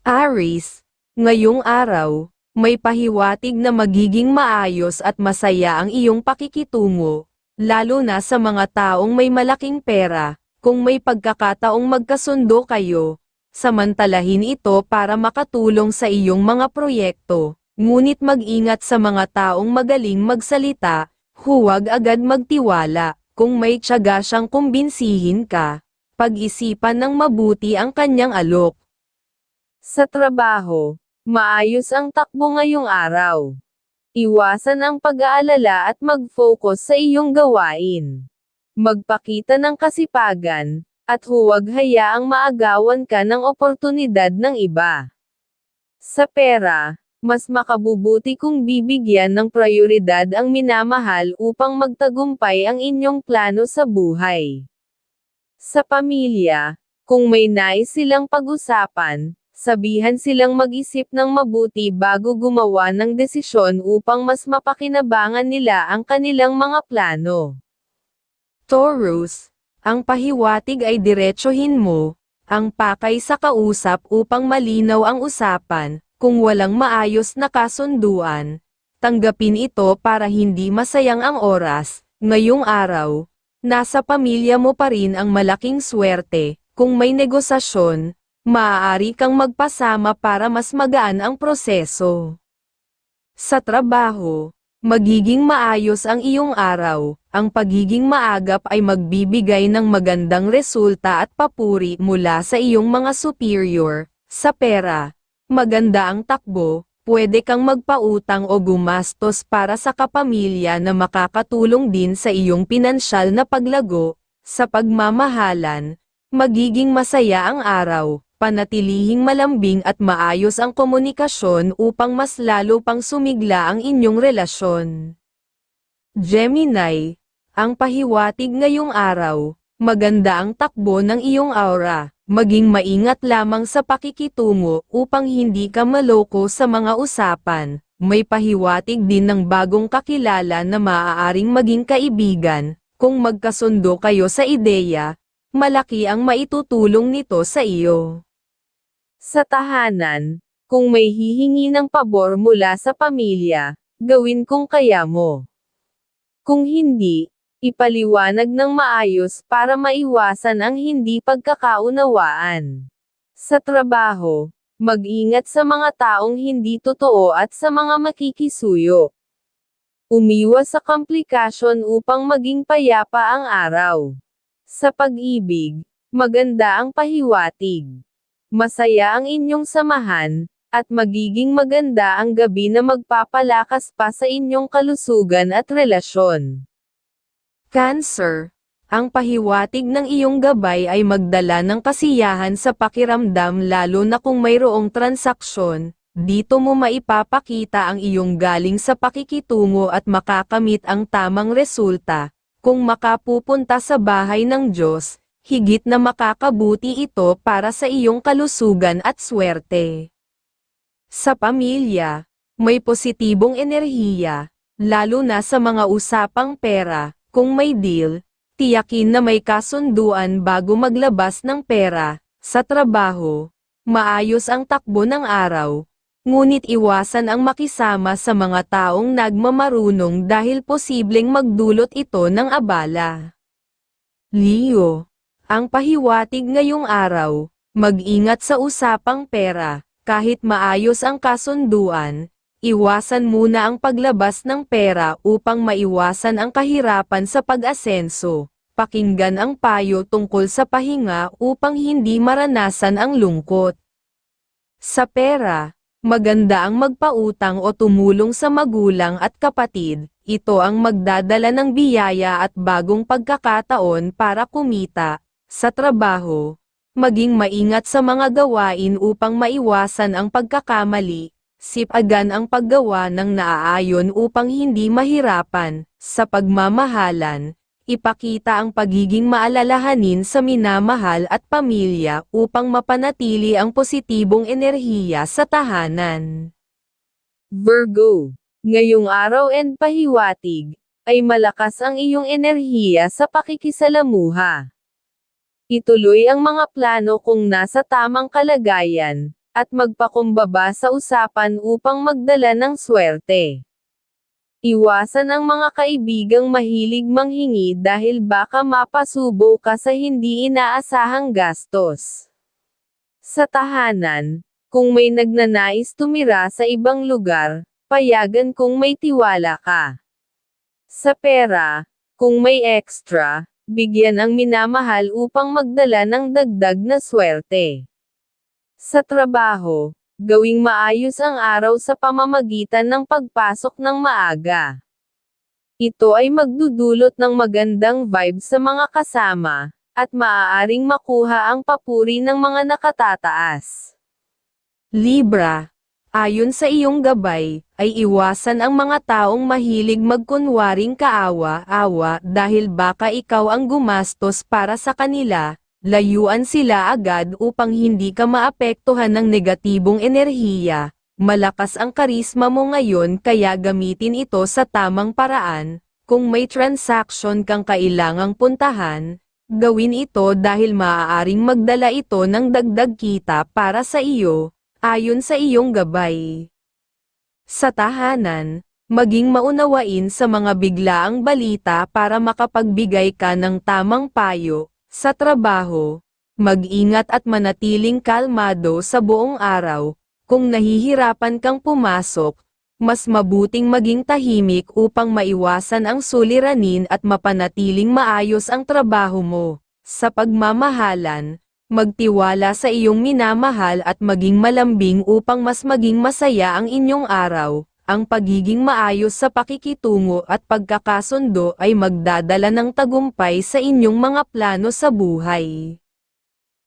Aris, ngayong araw, may pahiwatig na magiging maayos at masaya ang iyong pakikitungo, lalo na sa mga taong may malaking pera, kung may pagkakataong magkasundo kayo, samantalahin ito para makatulong sa iyong mga proyekto, ngunit mag-ingat sa mga taong magaling magsalita, huwag agad magtiwala, kung may tiyaga siyang kumbinsihin ka, pag-isipan ng mabuti ang kanyang alok. Sa trabaho, maayos ang takbo ngayong araw. Iwasan ang pag-aalala at mag-focus sa iyong gawain. Magpakita ng kasipagan, at huwag hayaang maagawan ka ng oportunidad ng iba. Sa pera, mas makabubuti kung bibigyan ng prioridad ang minamahal upang magtagumpay ang inyong plano sa buhay. Sa pamilya, kung may nais silang pag-usapan, sabihan silang mag-isip ng mabuti bago gumawa ng desisyon upang mas mapakinabangan nila ang kanilang mga plano. Taurus, ang pahiwatig ay diretsuhin mo, ang pakay sa kausap upang malinaw ang usapan, kung walang maayos na kasunduan, tanggapin ito para hindi masayang ang oras, ngayong araw, nasa pamilya mo pa rin ang malaking swerte, kung may negosasyon, maaari kang magpasama para mas magaan ang proseso. Sa trabaho, magiging maayos ang iyong araw, ang pagiging maagap ay magbibigay ng magandang resulta at papuri mula sa iyong mga superior, sa pera, maganda ang takbo, pwede kang magpautang o gumastos para sa kapamilya na makakatulong din sa iyong pinansyal na paglago, sa pagmamahalan, magiging masaya ang araw, panatilihing malambing at maayos ang komunikasyon upang mas lalo pang sumigla ang inyong relasyon. Gemini, ang pahiwatig ngayong araw, maganda ang takbo ng iyong aura, maging maingat lamang sa pakikitungo upang hindi ka maloko sa mga usapan, may pahiwatig din ng bagong kakilala na maaaring maging kaibigan, kung magkasundo kayo sa ideya, malaki ang maitutulong nito sa iyo. Sa tahanan, kung may hihingi ng pabor mula sa pamilya, gawin kung kaya mo. Kung hindi, ipaliwanag ng maayos para maiwasan ang hindi pagkakaunawaan. Sa trabaho, mag-ingat sa mga taong hindi totoo at sa mga makikisuyo. Umiwas sa komplikasyon upang maging payapa ang araw. Sa pag-ibig, maganda ang pahiwatig. Masaya ang inyong samahan, at magiging maganda ang gabi na magpapalakas pa sa inyong kalusugan at relasyon. Cancer, ang pahiwatig ng iyong gabay ay magdala ng kasiyahan sa pakiramdam lalo na kung mayroong transaksyon, dito mo maipapakita ang iyong galing sa pakikitungo at makakamit ang tamang resulta, kung makapupunta sa bahay ng Diyos, higit na makakabuti ito para sa iyong kalusugan at swerte. Sa pamilya, may positibong enerhiya, lalo na sa mga usapang pera, kung may deal, tiyakin na may kasunduan bago maglabas ng pera, sa trabaho, maayos ang takbo ng araw, ngunit iwasan ang makisama sa mga taong nagmamarunong dahil posibleng magdulot ito ng abala. Leo, ang pahiwatig ngayong araw, mag-ingat sa usapang pera, kahit maayos ang kasunduan, iwasan muna ang paglabas ng pera upang maiwasan ang kahirapan sa pag-asenso. Pakinggan ang payo tungkol sa pahinga upang hindi maranasan ang lungkot. Sa pera, maganda ang magpautang o tumulong sa magulang at kapatid, ito ang magdadala ng biyaya at bagong pagkakataon para kumita, sa trabaho, maging maingat sa mga gawain upang maiwasan ang pagkakamali, sipagan ang paggawa ng naaayon upang hindi mahirapan, sa pagmamahalan, ipakita ang pagiging maalalahanin sa minamahal at pamilya upang mapanatili ang positibong enerhiya sa tahanan. Virgo, ngayong araw and pahiwatig, ay malakas ang iyong enerhiya sa pakikisalamuha. Ituloy ang mga plano kung nasa tamang kalagayan, at magpakumbaba sa usapan upang magdala ng swerte. Iwasan ang mga kaibigang mahilig manghingi dahil baka mapasubo ka sa hindi inaasahang gastos. Sa tahanan, kung may nagnanais tumira sa ibang lugar, payagan kung may tiwala ka. Sa pera, kung may extra, bigyan ang minamahal upang magdala ng dagdag na swerte. Sa trabaho, gawing maayos ang araw sa pamamagitan ng pagpasok ng maaga. Ito ay magdudulot ng magandang vibe sa mga kasama, at maaaring makuha ang papuri ng mga nakatataas. Libra, ayon sa iyong gabay, ay iwasan ang mga taong mahilig magkunwaring kaawa-awa dahil baka ikaw ang gumastos para sa kanila, layuan sila agad upang hindi ka maapektuhan ng negatibong enerhiya. Malakas ang karisma mo ngayon kaya gamitin ito sa tamang paraan. Kung may transaction kang kailangang puntahan, gawin ito dahil maaaring magdala ito ng dagdag kita para sa iyo, ayon sa iyong gabay. Sa tahanan, maging maunawain sa mga biglaang balita para makapagbigay ka ng tamang payo, sa trabaho, mag-ingat at manatiling kalmado sa buong araw, kung nahihirapan kang pumasok, mas mabuting maging tahimik upang maiwasan ang suliranin at mapanatiling maayos ang trabaho mo. Sa pagmamahalan, magtiwala sa iyong minamahal at maging malambing upang mas maging masaya ang inyong araw. Ang pagiging maayos sa pakikitungo at pagkakasundo ay magdadala ng tagumpay sa inyong mga plano sa buhay.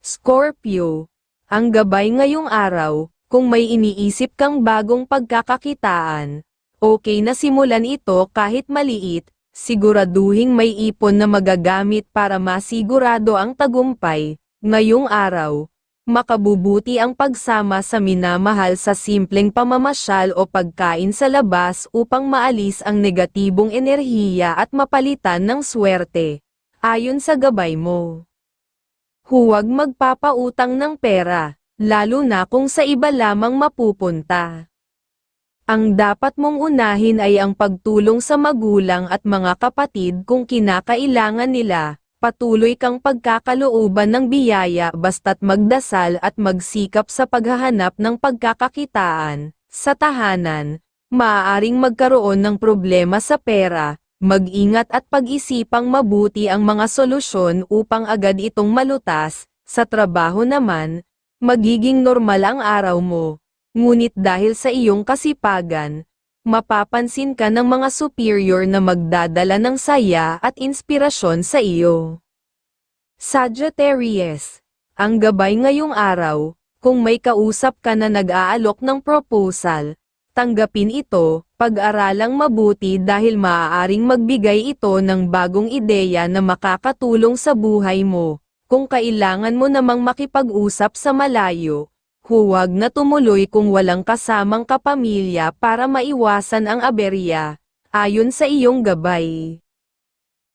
Scorpio, ang gabay ngayong araw, kung may iniisip kang bagong pagkakakitaan, okay na simulan ito kahit maliit, siguraduhing may ipon na magagamit para masigurado ang tagumpay, ngayong araw, makabubuti ang pagsama sa minamahal sa simpleng pamamasyal o pagkain sa labas upang maalis ang negatibong enerhiya at mapalitan ng swerte, ayon sa gabay mo. Huwag magpapautang ng pera, lalo na kung sa iba lamang mapupunta. Ang dapat mong unahin ay ang pagtulong sa magulang at mga kapatid kung kinakailangan nila, patuloy kang pagkakalooban ng biyaya basta't magdasal at magsikap sa paghahanap ng pagkakakitaan, sa tahanan, maaaring magkaroon ng problema sa pera, mag-ingat at pag-isipang mabuti ang mga solusyon upang agad itong malutas, sa trabaho naman, magiging normal ang araw mo. Ngunit dahil sa iyong kasipagan, mapapansin ka ng mga superior na magdadala ng saya at inspirasyon sa iyo. Sagittarius, ang gabay ngayong araw, kung may kausap ka na nag-aalok ng proposal, tanggapin ito, pag-aralang mabuti dahil maaaring magbigay ito ng bagong ideya na makakatulong sa buhay mo. Kung kailangan mo namang makipag-usap sa malayo, huwag na tumuloy kung walang kasamang kapamilya para maiwasan ang aberya, ayon sa iyong gabay.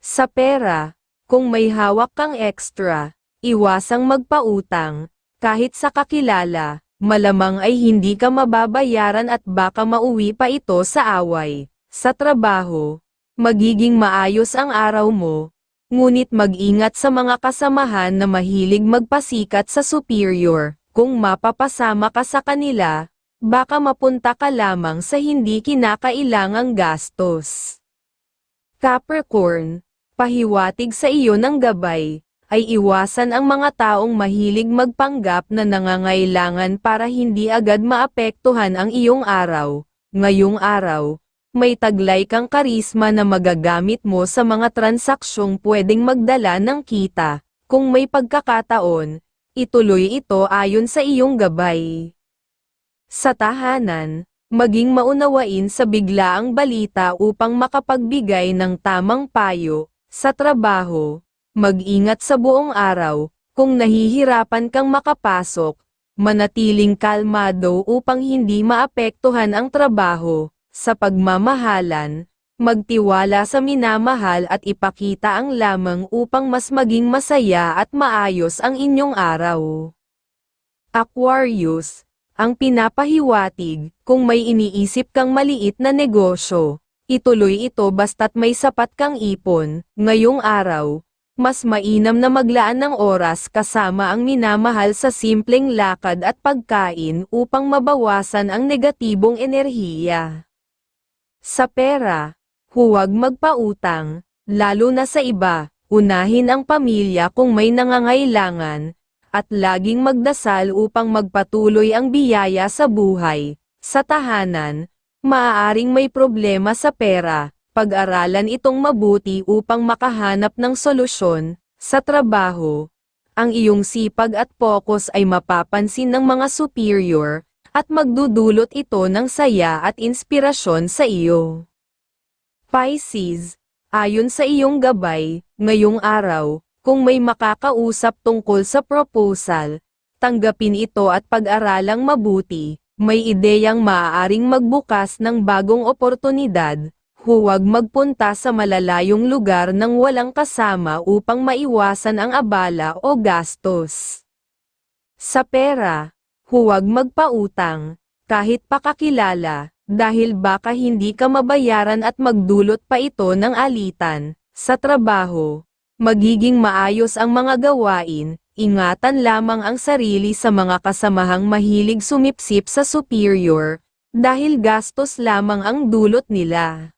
Sa pera, kung may hawak kang extra, iwasang magpautang, kahit sa kakilala, malamang ay hindi ka mababayaran at baka mauwi pa ito sa away. Sa trabaho, magiging maayos ang araw mo, ngunit mag-ingat sa mga kasamahan na mahilig magpasikat sa superior, kung mapapasama ka sa kanila, baka mapunta ka lamang sa hindi kinakailangang gastos. Capricorn, pahiwatig sa iyo ng gabay, ay iwasan ang mga taong mahilig magpanggap na nangangailangan para hindi agad maapektuhan ang iyong araw. Ngayong araw, may taglay kang karisma na magagamit mo sa mga transaksyong pwedeng magdala ng kita. Kung may pagkakataon, ituloy ito ayon sa iyong gabay. Sa tahanan, maging maunawain sa biglaang balita upang makapagbigay ng tamang payo. Sa trabaho, mag-ingat sa buong araw, kung nahihirapan kang makapasok, manatiling kalmado upang hindi maapektuhan ang trabaho. Sa pagmamahalan, magtiwala sa minamahal at ipakita ang lamang upang mas maging masaya at maayos ang inyong araw. Aquarius, ang pinapahiwatig, kung may iniisip kang maliit na negosyo, ituloy ito basta't may sapat kang ipon, ngayong araw, mas mainam na maglaan ng oras kasama ang minamahal sa simpleng lakad at pagkain upang mabawasan ang negatibong enerhiya. Sa pera, huwag magpautang, lalo na sa iba, unahin ang pamilya kung may nangangailangan, at laging magdasal upang magpatuloy ang biyaya sa buhay. Sa tahanan, maaaring may problema sa pera, pag-aralan itong mabuti upang makahanap ng solusyon. Sa trabaho, ang iyong sipag at focus ay mapapansin ng mga superior, at magdudulot ito ng saya at inspirasyon sa iyo. Pisces, ayon sa iyong gabay, ngayong araw, kung may makakausap tungkol sa proposal, tanggapin ito at pag-aralang mabuti, may ideyang maaaring magbukas ng bagong oportunidad, huwag magpunta sa malalayong lugar ng walang kasama upang maiwasan ang abala o gastos. Sa pera, huwag magpautang, kahit pakakilala, dahil baka hindi ka mabayaran at magdulot pa ito ng alitan. Sa trabaho, magiging maayos ang mga gawain, ingatan lamang ang sarili sa mga kasamahang mahilig sumipsip sa superior, dahil gastos lamang ang dulot nila.